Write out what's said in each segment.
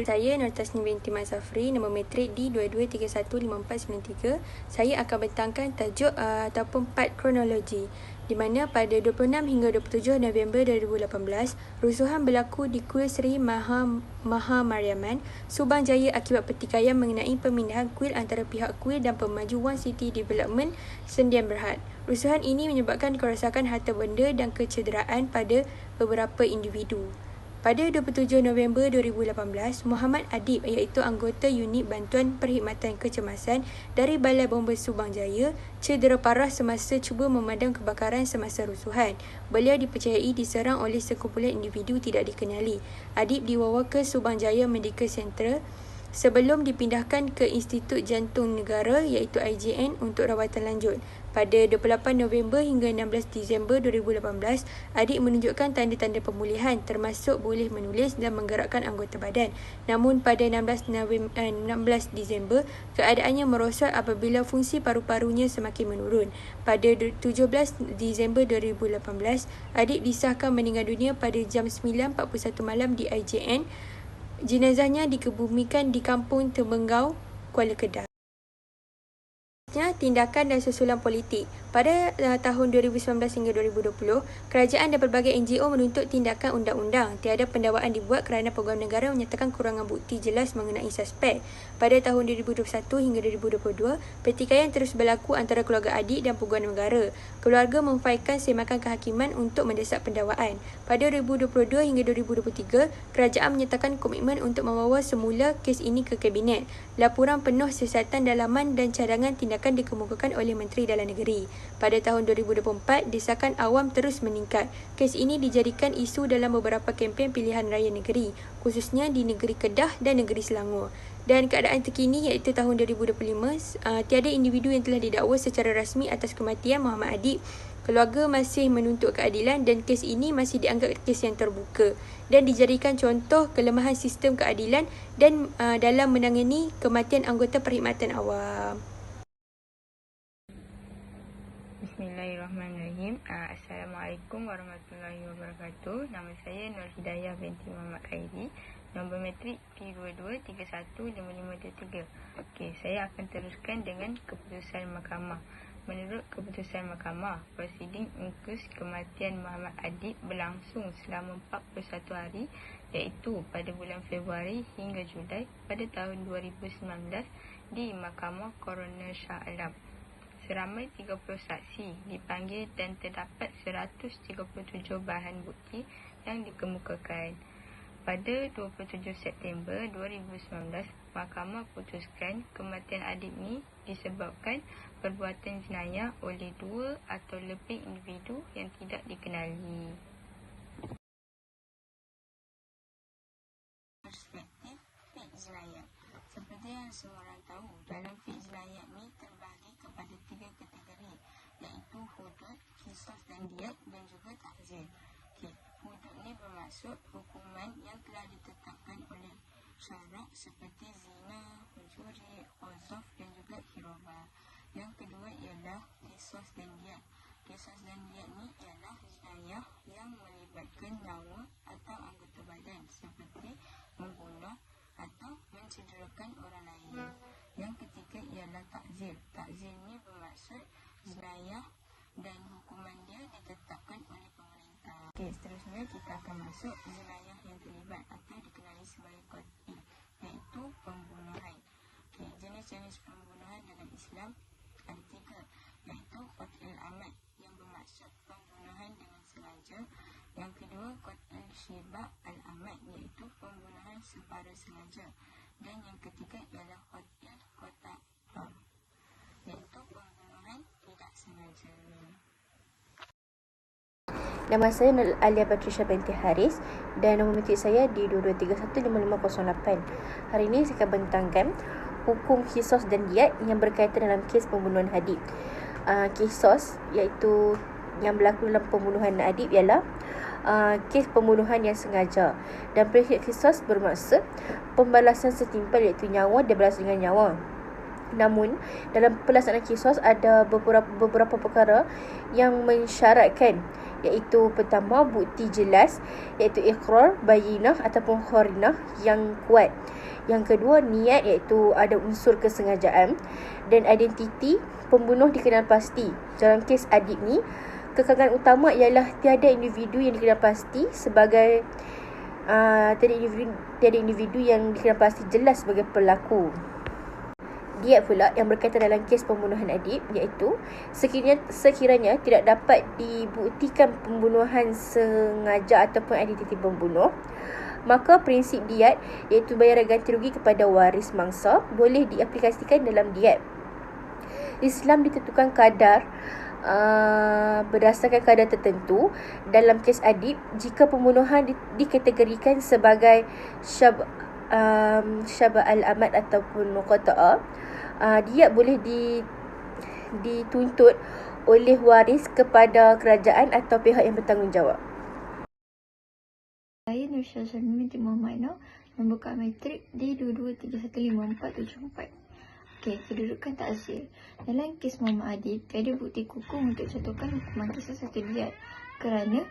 Saya Nur Tasnim binti Mazafri, nombor metrik D22315493. Saya akan bentangkan tajuk uh, ataupun part kronologi di mana pada 26 hingga 27 November 2018, rusuhan berlaku di kuil Sri Maha, Maha Mariaman, Subang Jaya akibat pertikaian mengenai pemindahan kuil antara pihak kuil dan pemaju One City Development Sendian Berhad. Rusuhan ini menyebabkan kerosakan harta benda dan kecederaan pada beberapa individu. Pada 27 November 2018, Muhammad Adib iaitu anggota unit bantuan perkhidmatan kecemasan dari Balai Bomba Subang Jaya cedera parah semasa cuba memadam kebakaran semasa rusuhan. Beliau dipercayai diserang oleh sekumpulan individu tidak dikenali. Adib dibawa ke Subang Jaya Medical Center sebelum dipindahkan ke Institut Jantung Negara iaitu IJN untuk rawatan lanjut. Pada 28 November hingga 16 Disember 2018, adik menunjukkan tanda-tanda pemulihan termasuk boleh menulis dan menggerakkan anggota badan. Namun pada 16 November, eh, 16 Disember, keadaannya merosot apabila fungsi paru-parunya semakin menurun. Pada 17 Disember 2018, adik disahkan meninggal dunia pada jam 9.41 malam di IJN. Jenazahnya dikebumikan di Kampung Temenggau, Kuala Kedah. Tindakan dan susulan politik. Pada uh, tahun 2019 hingga 2020, kerajaan dan berbagai NGO menuntut tindakan undang-undang. Tiada pendakwaan dibuat kerana program negara menyatakan kurangan bukti jelas mengenai suspek. Pada tahun 2021 hingga 2022, pertikaian terus berlaku antara keluarga adik dan peguam negara. Keluarga memfailkan semakan kehakiman untuk mendesak pendakwaan. Pada 2022 hingga 2023, kerajaan menyatakan komitmen untuk membawa semula kes ini ke Kabinet. Laporan penuh siasatan dalaman dan cadangan tindakan dikemukakan oleh Menteri Dalam Negeri. Pada tahun 2024, desakan awam terus meningkat. Kes ini dijadikan isu dalam beberapa kempen pilihan raya negeri, khususnya di negeri Kedah dan negeri Selangor. Dan keadaan terkini iaitu tahun 2025, uh, tiada individu yang telah didakwa secara rasmi atas kematian Muhammad Adib. Keluarga masih menuntut keadilan dan kes ini masih dianggap kes yang terbuka dan dijadikan contoh kelemahan sistem keadilan dan uh, dalam menangani kematian anggota perkhidmatan awam. Bismillahirrahmanirrahim. Uh, Assalamualaikum warahmatullahi wabarakatuh. Nama saya Nur Hidayah binti Muhammad Khairi. Nombor metrik P22315523. Okey, saya akan teruskan dengan keputusan mahkamah. Menurut keputusan mahkamah, prosiding ungkus kematian Muhammad Adib berlangsung selama 41 hari iaitu pada bulan Februari hingga Julai pada tahun 2019 di Mahkamah Coroner Shah Alam seramai 30 saksi dipanggil dan terdapat 137 bahan bukti yang dikemukakan. Pada 27 September 2019, mahkamah putuskan kematian adik ni disebabkan perbuatan jenayah oleh dua atau lebih individu yang tidak dikenali. Perspektif Fik Jenayah Seperti yang semua orang tahu, dalam Fik Jenayah ni terbagi kepada tiga kategori iaitu hudud, kisah dan diat dan juga takzir. Okay. Hudud ni bermaksud hukuman yang telah ditetapkan oleh syarak seperti zina, mencuri, qazaf dan juga hiroba. Yang kedua ialah kisah dan diat. Kisah dan diat ni ialah jenayah yang melibatkan nyawa atau anggota badan seperti membunuh atau mencederakan orang lain. Yang ketiga ialah takzir. Takzir ni bermaksud jenayah dan hukuman dia ditetapkan oleh pemerintah. Okey, seterusnya kita akan masuk jenayah yang terlibat atau dikenali sebagai qatl iaitu pembunuhan. Okey, jenis-jenis pembunuhan dalam Islam ada tiga iaitu qatl amat yang bermaksud pembunuhan dengan sengaja. Yang kedua, qatl syibah al-amat iaitu pembunuhan secara sengaja dan yang ketiga ialah hotel kota bom iaitu pembunuhan tidak sengaja Nama saya Alia Patricia binti Haris dan nombor metrik saya di 22315508. Hari ini saya akan bentangkan hukum kisos dan diat yang berkaitan dalam kes pembunuhan Hadib. Uh, kisos iaitu yang berlaku dalam pembunuhan Adib ialah uh, kes pembunuhan yang sengaja dan prinsip kisos bermaksud pembalasan setimpal iaitu nyawa dan balas dengan nyawa. Namun dalam pelaksanaan kisos ada beberapa beberapa perkara yang mensyaratkan iaitu pertama bukti jelas iaitu ikrar, bayinah ataupun kharinah yang kuat. Yang kedua niat iaitu ada unsur kesengajaan dan identiti pembunuh dikenal pasti. Dalam kes adik ni kekangan utama ialah tiada individu yang dikenal pasti sebagai uh, tiada individu tiada individu yang dikenal pasti jelas sebagai pelaku. Dia pula yang berkaitan dalam kes pembunuhan adib iaitu sekiranya, sekiranya tidak dapat dibuktikan pembunuhan sengaja ataupun identiti pembunuh maka prinsip diat iaitu bayaran ganti rugi kepada waris mangsa boleh diaplikasikan dalam diat. Islam ditentukan kadar uh, berdasarkan kadar tertentu dalam kes adib jika pembunuhan di, dikategorikan sebagai syab um, syab al-amad ataupun qata'a uh, dia boleh di dituntut oleh waris kepada kerajaan atau pihak yang bertanggungjawab. Saya Nur Syazwan binti Muhammad Noh membuka matrik di 22315474. Okey, kedudukan takzir. Dalam kes Muhammad Adib, tiada bukti kukuh untuk contohkan hukuman kisah satu diat kerana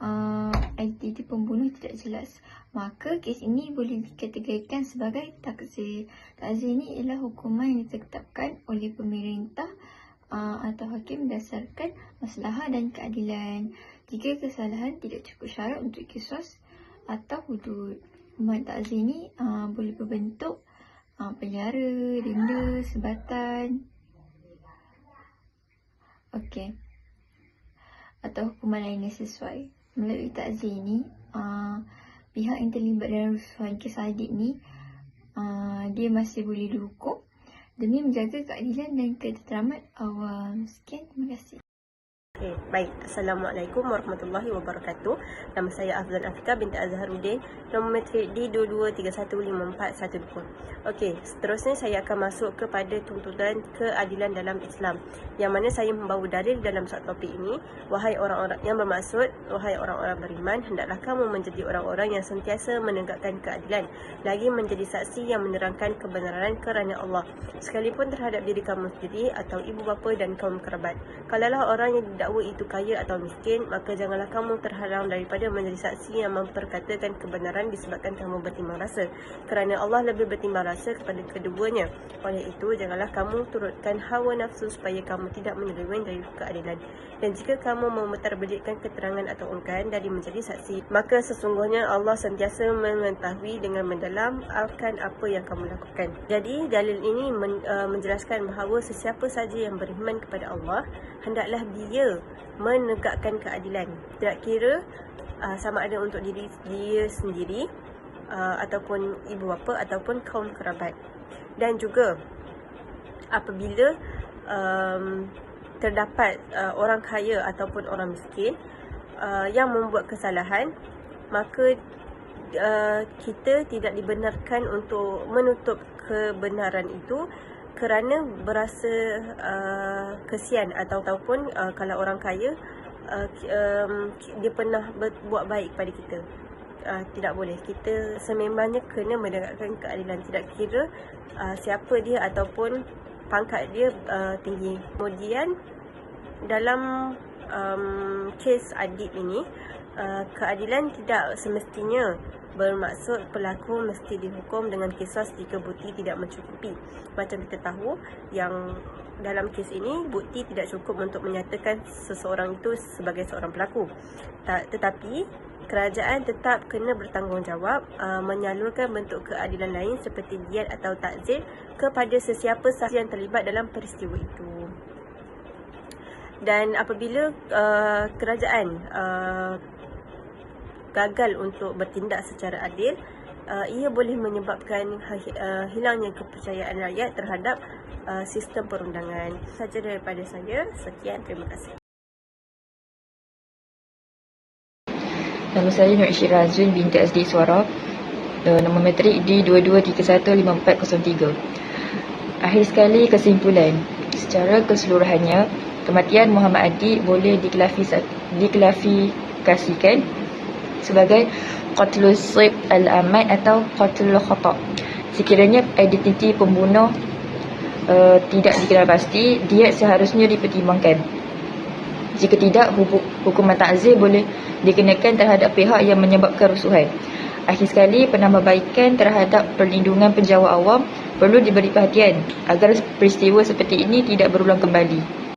uh, identiti pembunuh tidak jelas. Maka kes ini boleh dikategorikan sebagai takzir. Takzir ini ialah hukuman yang ditetapkan oleh pemerintah uh, atau hakim berdasarkan masalah dan keadilan. Jika kesalahan tidak cukup syarat untuk kisos atau hudud. Hukuman takzir ini uh, boleh berbentuk uh, penjara, denda, sebatan. Okey. Atau hukuman lain yang sesuai. Melalui takzir ini, uh, pihak yang terlibat dalam rusuhan kes adik ni, uh, dia masih boleh dihukum demi menjaga keadilan dan ketenteraman awam. Sekian, terima kasih. Okay, baik. Assalamualaikum warahmatullahi wabarakatuh. Nama saya Afzal Afika binti Azharuddin. Nombor matrik D22315412. Okey, seterusnya saya akan masuk kepada tuntutan keadilan dalam Islam. Yang mana saya membawa dalil dalam satu topik ini. Wahai orang-orang yang bermaksud, wahai orang-orang beriman, hendaklah kamu menjadi orang-orang yang sentiasa menegakkan keadilan. Lagi menjadi saksi yang menerangkan kebenaran kerana Allah. Sekalipun terhadap diri kamu sendiri atau ibu bapa dan kaum kerabat. Kalaulah orang yang tidak didakwa itu kaya atau miskin, maka janganlah kamu terhalang daripada menjadi saksi yang memperkatakan kebenaran disebabkan kamu bertimbang rasa. Kerana Allah lebih bertimbang rasa kepada keduanya. Oleh itu, janganlah kamu turutkan hawa nafsu supaya kamu tidak menyeleweng dari keadilan. Dan jika kamu memutarbelikkan keterangan atau ungkapan dari menjadi saksi, maka sesungguhnya Allah sentiasa mengetahui dengan mendalam akan apa yang kamu lakukan. Jadi, dalil ini men, uh, menjelaskan bahawa sesiapa saja yang beriman kepada Allah, hendaklah dia menegakkan keadilan. Tidak kira uh, sama ada untuk diri dia sendiri uh, ataupun ibu bapa ataupun kaum kerabat. Dan juga apabila um, terdapat uh, orang kaya ataupun orang miskin uh, yang membuat kesalahan, maka uh, kita tidak dibenarkan untuk menutup kebenaran itu kerana berasa uh, kesian atau ataupun uh, kalau orang kaya uh, um, dia pernah buat baik pada kita. Uh, tidak boleh. Kita sememangnya kena menegakkan keadilan. Tidak kira uh, siapa dia ataupun pangkat dia uh, tinggi. Kemudian dalam um, kes adib ini uh, keadilan tidak semestinya bermaksud pelaku mesti dihukum dengan kisah jika bukti tidak mencukupi. Macam kita tahu yang dalam kes ini bukti tidak cukup untuk menyatakan seseorang itu sebagai seorang pelaku. Tetapi kerajaan tetap kena bertanggungjawab uh, menyalurkan bentuk keadilan lain seperti diat atau takzir kepada sesiapa sahaja yang terlibat dalam peristiwa itu. Dan apabila uh, kerajaan uh, gagal untuk bertindak secara adil, uh, ia boleh menyebabkan uh, hilangnya kepercayaan rakyat terhadap uh, sistem perundangan. Saja daripada saya. Sekian, terima kasih. Nama saya Nur Isyira Azwin binti SD Suara. Uh, nama matrik D22315403. Akhir sekali kesimpulan. Secara keseluruhannya, kematian Muhammad Adi boleh diklasifikasikan sebagai qatlul sib al-amad atau qatlul khata. Sekiranya identiti pembunuh uh, tidak dikenal pasti, dia seharusnya dipertimbangkan. Jika tidak, hukuman takzir boleh dikenakan terhadap pihak yang menyebabkan rusuhan. Akhir sekali, penambahbaikan terhadap perlindungan penjawat awam perlu diberi perhatian agar peristiwa seperti ini tidak berulang kembali.